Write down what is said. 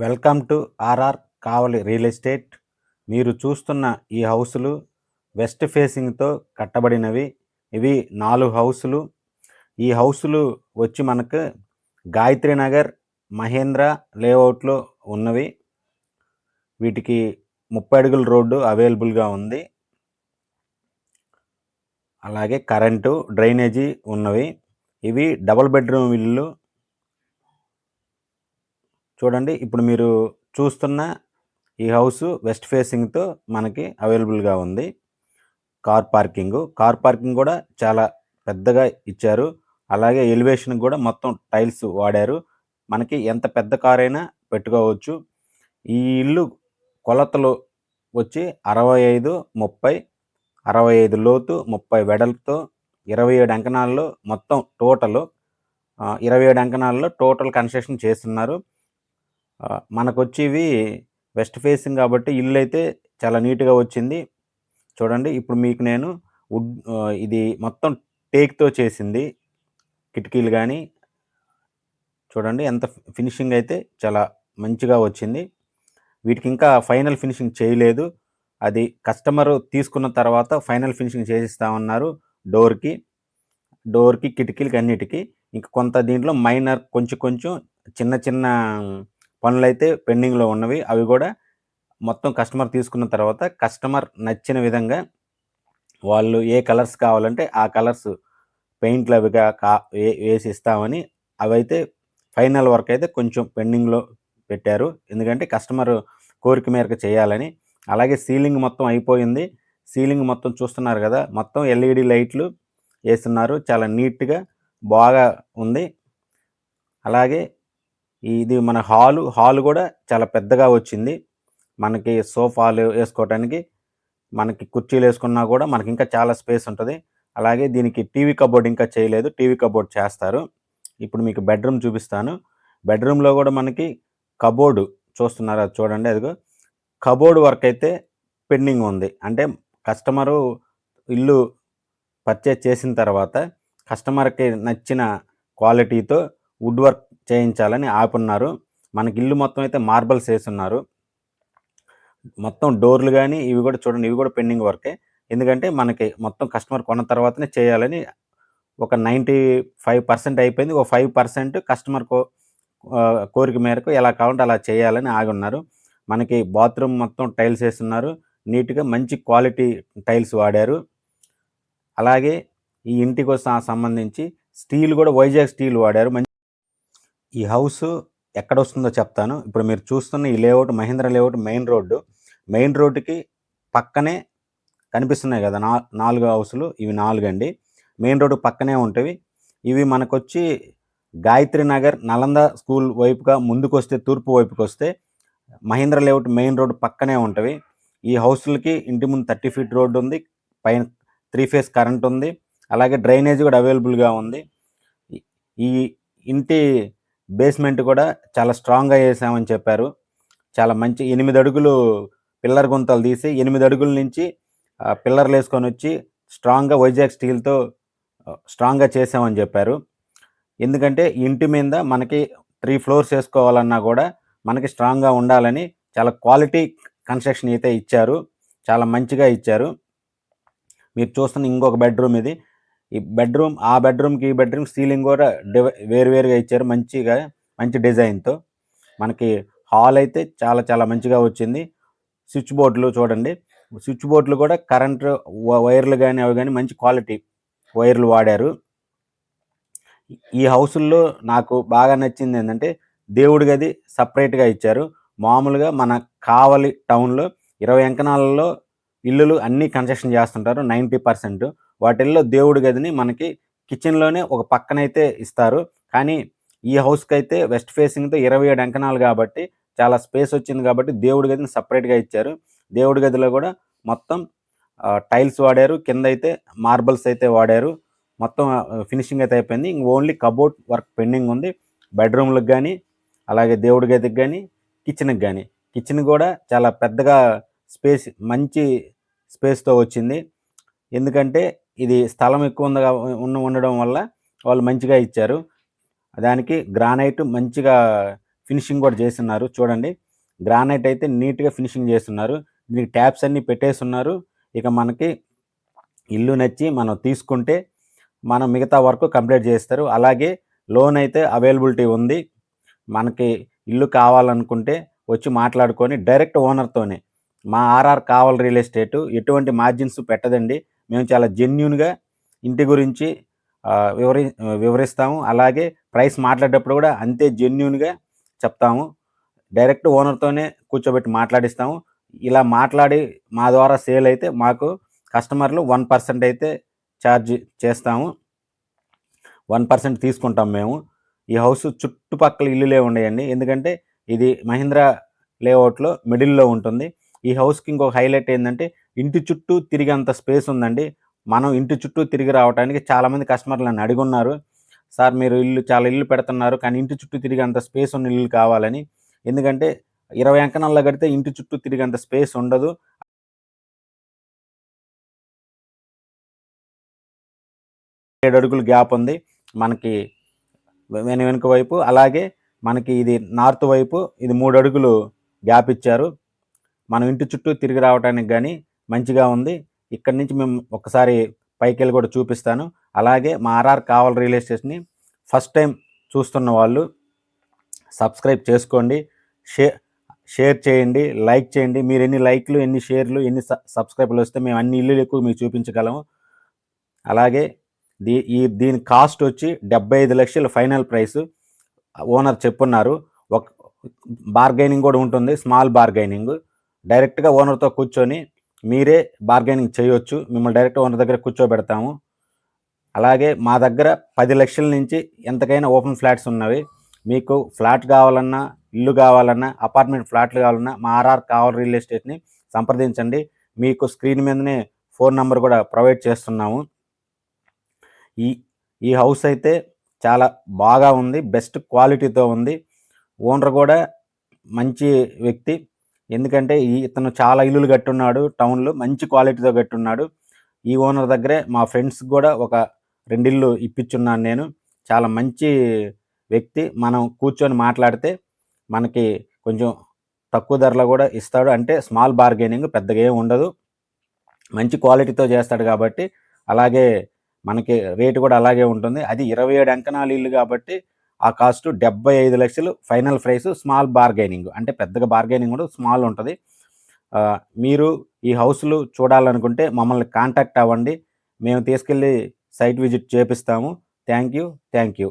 Welcome to RR Kavali real estate. మీరు చూస్తున్న ఈ హౌసులు వెస్ట్ ఫేసింగ్తో కట్టబడినవి. ఇవి నాలుగు హౌసులు. ఈ హౌసులు వచ్చి మనకు గాయత్రి నగర్ మహేంద్ర లేఅవుట్లో ఉన్నవి. వీటికి ముప్పై అడుగుల రోడ్డు అవైలబుల్గా ఉంది. అలాగే కరెంటు డ్రైనేజీ ఉన్నవి. ఇవి డబుల్ బెడ్రూమ్ ఇల్లు. చూడండి ఇప్పుడు మీరు చూస్తున్న ఈ హౌస్ వెస్ట్ ఫేసింగ్తో మనకి అవైలబుల్గా ఉంది. కార్ పార్కింగ్ కార్ పార్కింగ్ కూడా చాలా పెద్దగా ఇచ్చారు. అలాగే ఎలివేషన్ కూడా మొత్తం టైల్స్ వాడారు. మనకి ఎంత పెద్ద కార్ అయినా పెట్టుకోవచ్చు. ఈ ఇల్లు కొలతలు వచ్చి అరవై ఐదు ముప్పై అరవై ఐదు లోతు ముప్పై వెడల్పుతో ఇరవై ఏడు అంకణాల్లో మొత్తం టోటల్ ఇరవై ఏడు అంకణాల్లో టోటల్ కన్స్ట్రక్షన్ చేస్తున్నారు. మనకు వచ్చేవి వెస్ట్ ఫేసింగ్ కాబట్టి ఇల్లు అయితే చాలా నీట్గా వచ్చింది. చూడండి ఇప్పుడు మీకు నేను వుడ్ ఇది మొత్తం టేక్తో చేసింది. కిటికీలు కానీ చూడండి ఎంత ఫినిషింగ్ అయితే చాలా మంచిగా వచ్చింది. వీటికి ఇంకా ఫైనల్ ఫినిషింగ్ చేయలేదు. అది కస్టమర్ తీసుకున్న తర్వాత ఫైనల్ ఫినిషింగ్ చేసిస్తామన్నారు డోర్కి. డోర్కి కిటికీలకి అన్నిటికీ. ఇంకా కొంత దీంట్లో మైనర్ కొంచెం కొంచెం చిన్న చిన్న పనులు అయితే పెండింగ్లో ఉన్నవి. అవి కూడా మొత్తం కస్టమర్ తీసుకున్న తర్వాత కస్టమర్ నచ్చిన విధంగా వాళ్ళు ఏ కలర్స్ కావాలంటే ఆ కలర్స్ పెయింట్లు అవిగా కా వేసి ఇస్తామని అవైతే ఫైనల్ వర్క్ అయితే కొంచెం పెండింగ్లో పెట్టారు. ఎందుకంటే కస్టమర్ కోరిక మేరకు చేయాలని. అలాగే సీలింగ్ మొత్తం అయిపోయింది. సీలింగ్ మొత్తం చూస్తున్నారు కదా మొత్తం ఎల్ఈడి లైట్లు వేస్తున్నారు. చాలా నీట్గా బాగా ఉంది. అలాగే ఇది మన హాలు హాల్ కూడా చాలా పెద్దగా వచ్చింది. మనకి సోఫాలు వేసుకోవటానికి మనకి కుర్చీలు వేసుకున్నా కూడా మనకి ఇంకా చాలా స్పేస్ ఉంటుంది. అలాగే దీనికి టీవీ కబోర్డ్ ఇంకా చేయలేదు. టీవీ కబోర్డ్ చేస్తారు. ఇప్పుడు మీకు బెడ్రూమ్ చూపిస్తాను. బెడ్రూమ్లో కూడా మనకి కబోర్డు చూస్తున్నారు? అది చూడండి అదిగో. కబోర్డ్ వర్క్ అయితే పెండింగ్ ఉంది. అంటే కస్టమరు ఇల్లు పర్చేజ్ చేసిన తర్వాత కస్టమర్కి నచ్చిన క్వాలిటీతో వుడ్ వర్క్ చేయించాలని ఆపున్నారు. మనకి ఇల్లు మొత్తం అయితే మార్బల్స్ వేస్తున్నారు. మొత్తం డోర్లు కానీ ఇవి కూడా చూడండి ఇవి కూడా పెండింగ్ వర్కే. ఎందుకంటే మనకి మొత్తం కస్టమర్ కొన్న తర్వాతనే చేయాలని ఒక నైంటీ ఫైవ్ పర్సెంట్ అయిపోయింది. ఒక ఫైవ్ పర్సెంట్ కస్టమర్ కో కోరిక మేరకు ఎలా కావాలంటే అలా చేయాలని ఆగి ఉన్నారు. మనకి బాత్రూమ్ మొత్తం టైల్స్ వేస్తున్నారు. నీట్గా మంచి క్వాలిటీ టైల్స్ వాడారు. అలాగే ఈ ఇంటికి సంబంధించి స్టీల్ కూడా వైజాగ్ స్టీల్ వాడారు. మంచి ఈ హౌస్ ఎక్కడ వస్తుందో చెప్తాను. ఇప్పుడు మీరు చూస్తున్న ఈ layout Mahendra layout main road. Main రోడ్డుకి పక్కనే కనిపిస్తున్నాయి కదా నా నాలుగు హౌసులు. ఇవి నాలుగు అండి మెయిన్ రోడ్డు పక్కనే ఉంటవి. ఇవి మనకొచ్చి గాయత్రి నగర్ నలంద స్కూల్ వైపుగా ముందుకు వస్తే తూర్పు వైపుకి వస్తే మహేంద్ర లేఅవుట్ మెయిన్ రోడ్డు పక్కనే ఉంటవి. ఈ హౌస్లకి ఇంటి ముందు థర్టీ ఫీట్ రోడ్డు ఉంది పైన త్రీ ఫేస్ కరెంట్ ఉంది. అలాగే డ్రైనేజ్ కూడా అవైలబుల్గా ఉంది. ఈ ఇంటి బేస్మెంట్ కూడా చాలా స్ట్రాంగ్గా వేసామని చెప్పారు. చాలా మంచి ఎనిమిది అడుగులు పిల్లర్ గుంతలు తీసి ఎనిమిది అడుగుల నుంచి పిల్లర్లు వేసుకొని వచ్చి స్ట్రాంగ్గా వైజాగ్ స్టీల్తో స్ట్రాంగ్గా చేసామని చెప్పారు. ఎందుకంటే ఇంటి మీద మనకి త్రీ ఫ్లోర్స్ వేసుకోవాలన్నా కూడా మనకి స్ట్రాంగ్గా ఉండాలని చాలా క్వాలిటీ కన్స్ట్రక్షన్ అయితే ఇచ్చారు. చాలా మంచిగా ఇచ్చారు. మీరు చూస్తున్న ఇంకొక బెడ్రూమ్ ఇది. ఈ బెడ్రూమ్ ఆ బెడ్రూమ్కి ఈ బెడ్రూమ్ సీలింగ్ కూడా వేరువేరుగా ఇచ్చారు. మంచిగా మంచి డిజైన్తో మనకి హాల్ అయితే చాలా చాలా మంచిగా వచ్చింది. స్విచ్ బోర్డులు చూడండి. స్విచ్ బోర్డులు కూడా కరెంట్ వైర్లు కానీ అవి కానీ మంచి క్వాలిటీ వైర్లు వాడారు. ఈ హౌసుల్లో నాకు బాగా నచ్చింది ఏంటంటే దేవుడి గది సపరేట్గా ఇచ్చారు. మామూలుగా మన కావలి టౌన్లో ఇరవై అంకణాలలో ఇల్లులు అన్నీ కన్స్ట్రక్షన్ చేస్తుంటారు. Ninety percent. వాటిల్లో దేవుడి గదిని మనకి కిచెన్లోనే ఒక పక్కనైతే ఇస్తారు. కానీ ఈ హౌస్కి అయితే వెస్ట్ ఫేసింగ్తో ఇరవై ఏడు అంకణాలు కాబట్టి చాలా స్పేస్ వచ్చింది కాబట్టి దేవుడి గదిని సపరేట్గా ఇచ్చారు. దేవుడి గదిలో కూడా మొత్తం టైల్స్ వాడారు. కింద అయితే మార్బల్స్ అయితే వాడారు. మొత్తం ఫినిషింగ్ అయితే అయిపోయింది. ఇంక ఓన్లీ కబోర్డ్ వర్క్ పెండింగ్ ఉంది. బెడ్రూమ్లకు కానీ అలాగే దేవుడి గదికి కానీ కిచెన్కి కానీ కిచెన్ కూడా చాలా పెద్దగా స్పేస్ మంచి స్పేస్తో వచ్చింది. ఎందుకంటే ఇది స్థలం ఎక్కువ ఉందగా ఉన్న ఉండడం వల్ల వాళ్ళు మంచిగా ఇచ్చారు. దానికి గ్రానైట్ మంచిగా ఫినిషింగ్ కూడా చేస్తున్నారు. చూడండి. గ్రానైట్ అయితే నీట్గా ఫినిషింగ్ చేస్తున్నారు. దీనికి ట్యాప్స్ అన్నీ పెట్టేస్తున్నారు. ఇక మనకి ఇల్లు నచ్చి మనం తీసుకుంటే మనం మిగతా వర్క్ కంప్లీట్ చేస్తారు. అలాగే లోన్ అయితే అవైలబిలిటీ ఉంది. మనకి ఇల్లు కావాలనుకుంటే వచ్చి మాట్లాడుకొని డైరెక్ట్ ఓనర్తోనే మా ఆర్ఆర్ కావాలి రియల్ ఎస్టేట్ ఎటువంటి మార్జిన్స్ పెట్టదండి. మేము చాలా జెన్యున్గా ఇంటి గురించి వివరి వివరిస్తాము. అలాగే ప్రైస్ మాట్లాడేటప్పుడు కూడా అంతే జెన్యున్గా చెప్తాము. డైరెక్ట్ ఓనర్తోనే కూర్చోబెట్టి మాట్లాడిస్తాము. ఇలా మాట్లాడి మా ద్వారా సేల్ అయితే మాకు కస్టమర్లు వన్ పర్సెంట్ అయితే ఛార్జ్ చేస్తాము. వన్ పర్సెంట్ తీసుకుంటాం మేము. ఈ హౌస్ చుట్టుపక్కల ఇల్లులే ఉన్నాయండి ఎందుకంటే ఇది మహీంద్రా లేఅవుట్లో మిడిల్లో ఉంటుంది. ఈ హౌస్కి ఇంకొక హైలైట్ ఏంటంటే ఇంటి చుట్టూ తిరిగేంత స్పేస్ ఉందండి. మనం ఇంటి చుట్టూ తిరిగి రావడానికి చాలామంది కస్టమర్లు నన్ను అడిగి ఉన్నారు సార్ మీరు ఇల్లు చాలా ఇల్లు పెడుతున్నారు కానీ ఇంటి చుట్టూ తిరిగేంత స్పేస్ ఉన్న ఇల్లు కావాలని. ఎందుకంటే ఇరవై అంకణాల్లో కడితే ఇంటి చుట్టూ తిరిగేంత స్పేస్ ఉండదు. ఏడు అడుగులు గ్యాప్ ఉంది. మనకి వెను వెనుక వైపు అలాగే మనకి ఇది నార్త్ వైపు ఇది మూడు అడుగులు గ్యాప్ ఇచ్చారు. మనం ఇంటి చుట్టూ తిరిగి రావడానికి కానీ మంచిగా ఉంది. ఇక్కడి నుంచి మేము ఒకసారి పైకి వెళ్ళి కూడా చూపిస్తాను. అలాగే మా ఆర్ఆర్ కావాలి రియల్ ఎస్టేట్ని ఫస్ట్ టైం చూస్తున్న వాళ్ళు సబ్స్క్రైబ్ చేసుకోండి. షేర్ షేర్ చేయండి. లైక్ చేయండి. మీరు ఎన్ని లైక్లు ఎన్ని షేర్లు ఎన్ని సబ్స్క్రైబ్లు వస్తే మేము అన్ని ఇల్లులు ఎక్కువ మీకు చూపించగలము. అలాగే దీ ఈ దీని కాస్ట్ వచ్చి డెబ్బై ఐదు లక్షలు ఫైనల్ ప్రైస్. ఓనర్ చెప్పున్నారు. ఒక బార్గైనింగ్ కూడా ఉంటుంది. Small bargaining. డైరెక్ట్గా ఓనర్తో కూర్చొని మీరే బార్గెనింగ్ చేయొచ్చు. మిమ్మల్ని డైరెక్ట్ ఓనర్ దగ్గర కూర్చోబెడతాము. అలాగే మా దగ్గర పది లక్షల నుంచి ఎంతకైనా ఓపెన్ ఫ్లాట్స్ ఉన్నవి. మీకు ఫ్లాట్ కావాలన్నా ఇల్లు కావాలన్నా అపార్ట్మెంట్ ఫ్లాట్లు కావాలన్నా మా ఆర్ఆర్ కావాలి రియల్ ఎస్టేట్ని సంప్రదించండి. మీకు స్క్రీన్ మీదనే ఫోన్ నెంబర్ కూడా ప్రొవైడ్ చేస్తున్నాము. ఈ ఈ హౌస్ అయితే చాలా బాగా ఉంది. బెస్ట్ క్వాలిటీతో ఉంది. ఓనర్ కూడా మంచి వ్యక్తి. ఎందుకంటే ఈ ఇతను చాలా ఇల్లులు కట్టున్నాడు టౌన్లో మంచి క్వాలిటీతో కట్టున్నాడు. ఈ ఓనర్ దగ్గరే మా ఫ్రెండ్స్ కూడా ఒక రెండిల్లు ఇప్పించున్నాను నేను. చాలా మంచి వ్యక్తి. మనం కూర్చొని మాట్లాడితే మనకి కొంచెం తక్కువ ధరలో కూడా ఇస్తాడు. అంటే స్మాల్ బార్గెనింగ్ పెద్దగా ఏమి ఉండదు. మంచి క్వాలిటీతో చేస్తాడు కాబట్టి అలాగే మనకి రేటు కూడా అలాగే ఉంటుంది. అది ఇరవై ఏడు అంకణాలు ఇల్లు కాబట్టి ఆ కాస్ట్ డెబ్బై ఐదు లక్షలు. Final price small bargaining. అంటే పెద్దగా బార్గైనింగ్ కూడా స్మాల్ ఉంటుంది. మీరు ఈ హౌస్లు చూడాలనుకుంటే మమ్మల్ని కాంటాక్ట్ అవ్వండి. మేము తీసుకెళ్ళి site visit చేపిస్తాము. Thank you thank you.